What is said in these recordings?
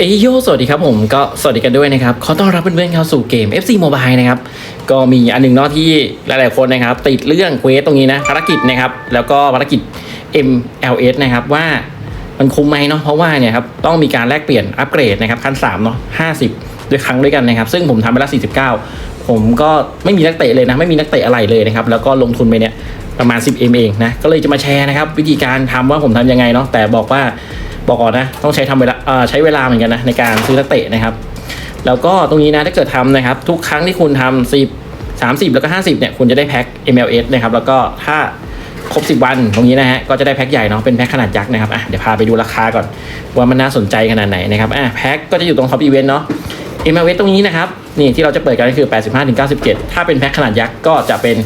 เอยโยสวัสดีครับผมก็สวัสดีกันด้วยนะครับ ขอต้อนรับเพื่อนๆเข้าสู่เกม FC Mobile นะครับ ก็มีอันหนึ่งเนาะที่หลายๆคนนะครับ ติดเรื่องเควสตรงนี้นะภารกิจนะครับ แล้วก็ภารกิจ MLS นะครับว่ามันคุ้มไหมเนาะเพราะว่าเนี่ยครับต้องมีการแลกเปลี่ยนอัปเกรดนะครับขั้น3เนาะ50 ด้วยครั้งด้วยกันนะครับ ซึ่งผมทำไปแล้ว49 ผมก็ไม่มีนักเตะเลยนะไม่มีนักเตะอะไรเลยนะครับแล้วก็ลงทุนไปเนี่ยประมาณ 10 M เองนะก็เลยจะมาแชร์นะครับวิธีการทำว่าผมทำยังไงเนาะแต่บอกว่า บอกก่อนนะต้องใช้ทำเวลาเอ่อใช้เวลาเหมือนกันนะในการซื้อนักเตะนะครับ แล้วก็ตรงนี้นะถ้าเกิดทำนะครับ ทุกครั้งที่คุณทำ10 30แล้วก็50เนี่ยคุณจะได้แพ็ค MLS นะครับแล้วก็ถ้าครบ 10 วันตรงนี้นะฮะก็จะได้แพ็คใหญ่เนาะเป็นแพ็คขนาดยักษ์นะครับอะเดี๋ยวพาไปดูราคาก่อนว่ามันน่าสนใจขนาดไหนนะครับอะแพ็คก็จะอยู่ตรงท็อปอีเวนต์เนาะ MLS ตรงนี้นะครับนี่ที่เราจะเปิดกันก็คือ 85ถึง97 ถ้าเป็นแพ็คขนาดยักษ์ก็จะเป็น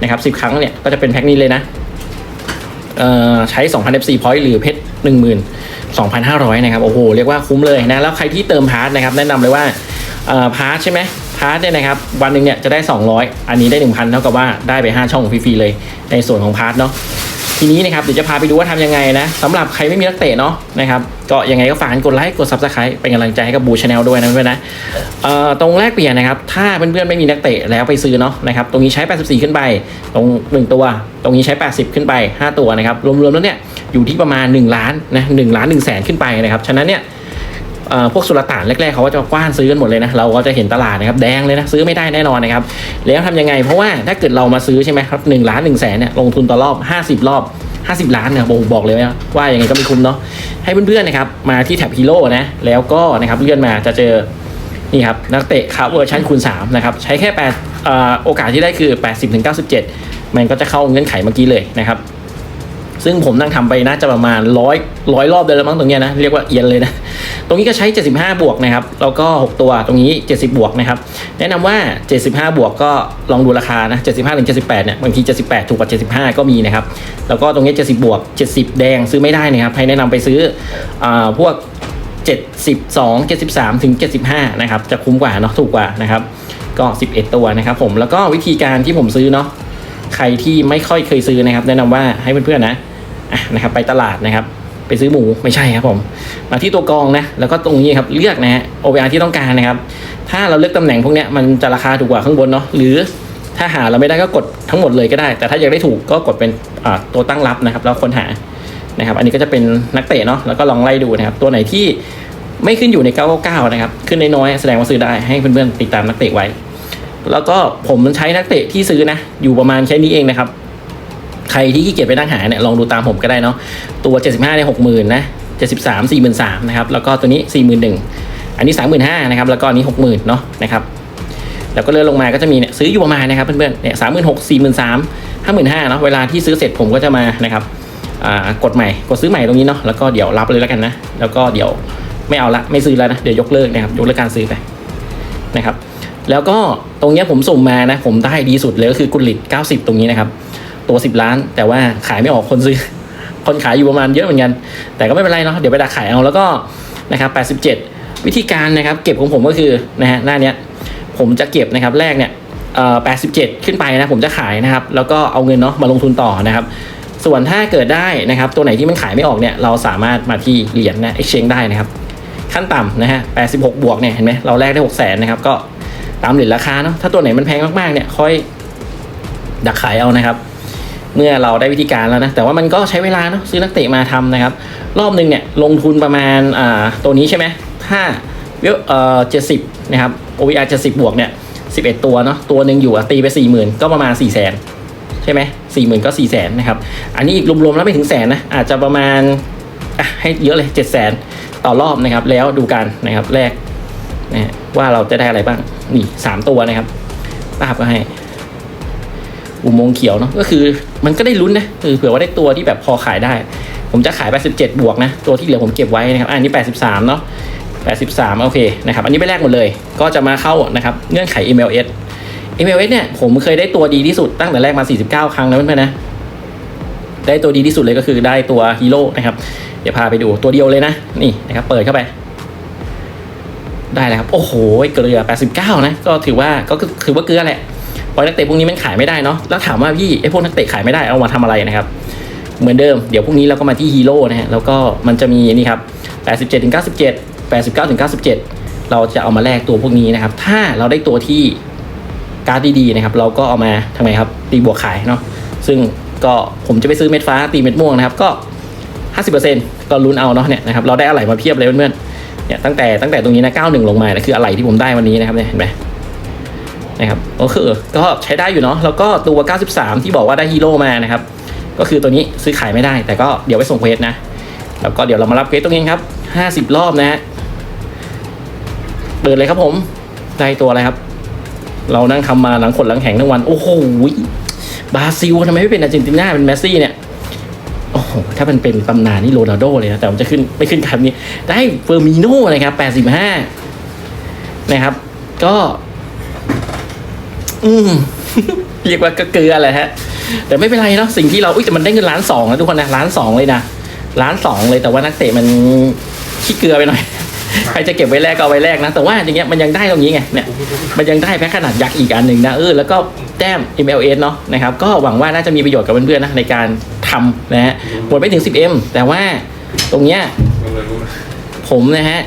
นะครับ 10 ครั้งเนี่ยก็จะเป็นแพ็คนี้เลยนะเอ่อใช้ 2,000 FC point หรือเพชร 2,500 นะครับ โอ้โห เรียกว่าคุ้มเลยนะ แล้วใครที่เติมพาร์ทนะครับ แนะนำเลยว่าพาร์ทใช่ไหมพาร์ทเนี่ยนะครับ วันหนึ่งเนี่ยจะได้ 200 อันนี้ได้ 1,000 เท่ากับว่าได้ไป 5 ช่องฟรีๆเลย ในส่วนของพาร์ทเนาะ ทีนี้นะครับ เดี๋ยวจะพาไปดูว่าทำยังไงนะสำหรับใครไม่มีนักเตะเนาะนะครับ ก็ยังไงก็ฝากกดไลค์ กด subscribe เป็นกำลังใจให้กับบูชาแนลด้วยนะเพื่อนนะตรงแรกเปลี่ยนนะครับ ถ้าเพื่อนๆไม่มีนักเตะแล้วไปซื้อเนาะนะครับ ตรงนี้ใช้ 84 ขึ้นไป ตรง 1 ตัว ตรงนี้ใช้ 80 ขึ้นไป 5 ตัวนะครับ รวมๆแล้วเนี่ย อยู่ที่ประมาณ 1 ล้านนะ1ล้าน1แสนขึ้นไปนะครับฉะนั้นเนี่ยพวกสุลต่านแรกๆเขาก็จะกว้านซื้อกันหมดเลยนะเราก็จะเห็นตลาดนะครับแดงเลยนะซื้อไม่ได้แน่นอนนะครับแล้วทำยังไง เพราะว่าถ้าเกิดเรามาซื้อใช่ไหมครับ1ล้าน1แสนเนี่ยลงทุนต่อรอบ 50 รอบ 50 ล้านเนี่ยผมบอกเลยว่าว่ายังไงก็ไม่คุ้มเนาะให้เพื่อนๆนะครับมาที่แท็บฮีโร่นะแล้วก็นะครับเลื่อนมาจะเจอนี่ครับนักเตะครับเวอร์ชันคูณ3นะครับใช้แค่8โอกาสที่ได้คือ 80-97 มันก็จะเข้าเงื่อนไขเมื่อกี้เลยนะครับ ซึ่งผมนั่งทำไปน่าจะประมาณร้อยร้อยรอบเลยแล้วมั้งตรงเนี้ยนะเรียกว่าเอียนเลยนะตรงนี้ก็ใช้ 75 บวกนะครับแล้วก็ 6 ตัวตรงนี้ 70 บวกนะครับแนะนำว่า 75 บวกก็ลองดูราคานะ75ถึง78เนี่ยบางที 78 ถูกกว่า 75 ก็มีนะครับแล้วก็ตรงนี้ 70 บวก 70 แดงซื้อไม่ได้นะครับให้แนะนำไปซื้ออาพวก 72 73ถึง75นะครับจะคุ้มกว่าเนาะถูกกว่านะครับก็ 11 ตัวนะครับผมแล้วก็วิธีการที่ผมซื้อเนาะใครที่ไม่ค่อยเคยซื้อนะครับ แนะนำว่าให้เพื่อนๆนะ นะครับไปตลาดนะครับ ไปซื้อหมูไม่ใช่ครับผม มาที่ตัวกรองนะแล้วก็ตรงนี้ครับเลือกนะฮะ OBR ที่ต้องการนะครับ ถ้าเราเลือกตำแหน่งพวกนี้มันจะราคาถูกกว่าข้างบนเนาะหรือถ้าหาเราไม่ได้ก็กดทั้งหมดเลยก็ได้ แต่ถ้าอยากได้ถูกก็กดเป็นตัวตั้งรับนะครับแล้วค้นหานะครับ อันนี้ก็จะเป็นนักเตะเนาะแล้วก็ลองไล่ดูนะครับ ตัวไหนที่ไม่ขึ้นอยู่ใน 999 นะครับ ขึ้นน้อยๆแสดงว่าซื้อได้ให้เพื่อนๆติดตามนักเตะไว้ แล้วก็ผมใช้นักเตะที่ซื้อนะ อยู่ประมาณแค่นี้เองนะครับ ใครที่ขี้เกียจไปนั่งหาเนี่ยลองดูตามผมก็ได้เนาะตัว 75เนี่ย60,000นะ73 43,000นะครับแล้วก็ตัวนี้41,000อันนี้35,000นะครับแล้วก็อันนี้60,000เนาะนะครับแล้วก็เลื่อนลงมาก็จะมีเนี่ยซื้ออยู่ประมาณนะครับเพื่อนๆเนี่ย36,000 43,000 55,000เนาะเวลาที่ซื้อเสร็จผมก็จะมานะครับอ่ากดใหม่กดซื้อใหม่ตรงนี้เนาะแล้วก็เดี๋ยวรับเลยแล้วกันนะแล้วก็เดี๋ยวไม่เอาละไม่ซื้อแล้วนะเดี๋ยวยกเลิกนะครับยกเลิกการซื้อไปนะครับแล้วก็ตรงเนี้ยผมสุ่มมานะผมได้ดีสุดเลยก็คือกุลิต90 ตรงนี้นะครับ ตัว10ล้าน แต่ว่าขายไม่ออกคนซื้อ คนขายอยู่ประมาณเยอะเหมือนกัน แต่ก็ไม่เป็นไรเนาะเดี๋ยวไปดักขายเอาแล้วก็นะครับ87วิธีการนะครับ เก็บของผมก็คือนะฮะหน้าเนี้ยผมจะเก็บนะครับแรกเนี่ยเอ่อ87ขึ้นไปนะผมจะขายนะครับ แล้วก็เอาเงินเนาะมาลงทุนต่อนะครับส่วนถ้าเกิดได้นะครับ ตัวไหนที่มันขายไม่ออกเนี่ยเราสามารถมาที่เหรียญนะ exchange ได้นะครับ ขั้นต่ำนะฮะ86บวกเนี่ยเห็นไหมเราแลกได้6 0 0 0 0นะครับก็ตามเหรียญราคาเนาะถ้าตัวไหนมันแพงมากๆเนี่ยค่อยดักขายเอานะครับ เมื่อเราได้วิธีการแล้วนะ แต่ว่ามันก็ใช้เวลาเนาะซื้อนักเตะมาทำนะครับ รอบหนึ่งเนี่ยลงทุนประมาณอ่าตัวนี้ใช่ไหมถ้าเวลเอ่อ70นะครับ OVR 70บบวกเนี่ย11ตัวเนาะตัวหนึ่งอยู่ตีไป40,000ก็ประมาณ4 0 0 0 0 0ใช่ไหมสี่หมื่นก็สี่แสนนะครับ อันนี้อีกรวมๆแล้วไม่ถึงแสนนะอาจจะประมาณอะให้เยอะเลยเจ็ดแสนต่อรอบนะครับ แล้วดูกันนะครับแรกนะฮะว่าเราจะได้อะไรบ้างนี่สามตัวนะครับภาพก็ให้ อุโมงค์เขียวเนาะก็คือมันก็ได้ลุ้นนะคือเผื่อว่าได้ตัวที่แบบพอขายได้ ผมจะขาย87บวกนะตัวที่เหลือผมเก็บไว้นะครับอันนี้ 83 เนาะ83 โอเคนะครับ อันนี้ไปแรกหมดเลย ก็จะมาเข้านะครับเงื่อนไข MLS MLS เนี่ยผมเคยได้ตัวดีที่สุดตั้งแต่แรกมา 49 ครั้งแล้วเพื่อนๆนะได้ตัวดีที่สุดเลยก็คือได้ตัวฮีโร่นะครับ เดี๋ยวพาไปดูตัวเดียวเลยนะ นี่นะครับ เปิดเข้าไป ได้แล้วครับ โอ้โห เกลือ 89 นะ ก็ถือว่าก็คือว่าเกลือแหละ พราะนักเตะพวกนี้มันขายไม่ได้เนาะแล้วถามว่าพี่ไอ้พวกนักเตะขายไม่ได้เอามาทำอะไรนะครับ เหมือนเดิมเดี๋ยวพรุ่งนี้เราก็มาที่ฮีโร่นะฮะแล้วก็มันจะมีนี่ครับ87ถึง97 89ถึง97 เราจะเอามาแลกตัวพวกนี้นะครับ ถ้าเราได้ตัวที่การ์ดดีๆนะครับ เราก็เอามาทำไมครับ ตีบวกขายเนาะซึ่งก็ผมจะไปซื้อเม็ดฟ้าตีเม็ดม่วงนะครับ ก็ 50%ก็ลุ้นเอาเนาะเนี่ยนะครับเราได้อะไรมาเพียบเลยเพื่อนๆเนี่ยตั้งแต่ตั้งแต่ตรงนี้นะ91 ลงมาเนี่ยคืออะไรที่ผมได้วันนี้นะครับเนี่ยเห็นไหม นะครับก็คือก็ใช้ได้อยู่เนาะแล้วก็ตัว 93 ที่บอกว่าได้ฮีโร่มานะครับ ก็คือตัวนี้ซื้อขายไม่ได้ แต่ก็เดี๋ยวไปส่งเควสนะ แล้วก็เดี๋ยวเรามารับเควสตรงนี้ครับ 50 รอบนะฮะเปิดเลยครับผมได้ตัวอะไรครับ เรานั่งทำมาหลังขดหลังแข็งทั้งวัน โอ้โหบราซิลทำไมไม่เป็นอาร์เจนตินาเป็นเมสซี่เนี่ยโอ้โหถ้ามันเป็นตำนานนี่โรนัลโดเลยนะแต่ผมจะขึ้นไม่ขึ้นคำนี้ ได้เฟอร์มิโน่นะครับ 85 นะครับ ก็ อืมเรียกว่าก็เกลือแหละฮะ แต่ไม่เป็นไรเนาะสิ่งที่เราอุ้ยแต่มันได้เงินล้านสองนะทุกคนนะล้านสองเลยนะล้านสองเลยแต่ว่านักเตะมันขี้เกลือไปหน่อยใครจะเก็บไว้แรกก็เอาไว้แรกนะ แต่ว่าอย่างเงี้ยมันยังได้ตรงนี้ไงเนี่ยมันยังได้แพ็คขนาดยักษ์อีกอันหนึ่งนะเออแล้วก็แต้ม MLS เนาะนะครับก็หวังว่าน่าจะมีประโยชน์กับเพื่อนๆนะในการทำนะฮะหมดไม่ถึง 10M แต่ว่าตรงเนี้ยผมนะฮะ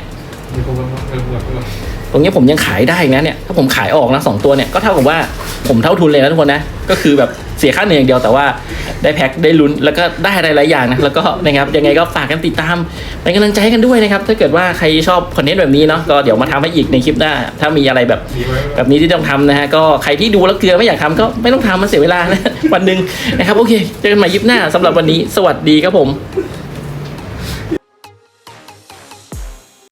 ตรงเนี้ยผมยังขายได้อีกนะเนี่ยถ้าผมขายออกนะสองตัวเนี่ยก็เท่ากับว่าผมเท่าทุนเลยนะทุกคนนะก็คือแบบเสียค่าเหนื่อยอย่างเดียวแต่ว่าได้แพ็คได้ลุ้นแล้วก็ได้อะไรหลายอย่างนะแล้วก็นะครับยังไงก็ฝากกันติดตามเป็นกำลังใจให้กันด้วยนะครับถ้าเกิดว่าใครชอบคอนเทนต์แบบนี้เนาะก็เดี๋ยวมาทำให้อีกในคลิปหน้า ถ้ามีอะไรแบบแบบนี้ที่ต้องทำนะฮะก็ใครที่ดูแล้วเกลือไม่อยากทำก็ไม่ต้องทำมันเสียเวลานะวันหนึ่งนะครับโอเคเจอกันใหม่ยิปหน้าสำหรับวันนี้ สวัสดีครับผมพูด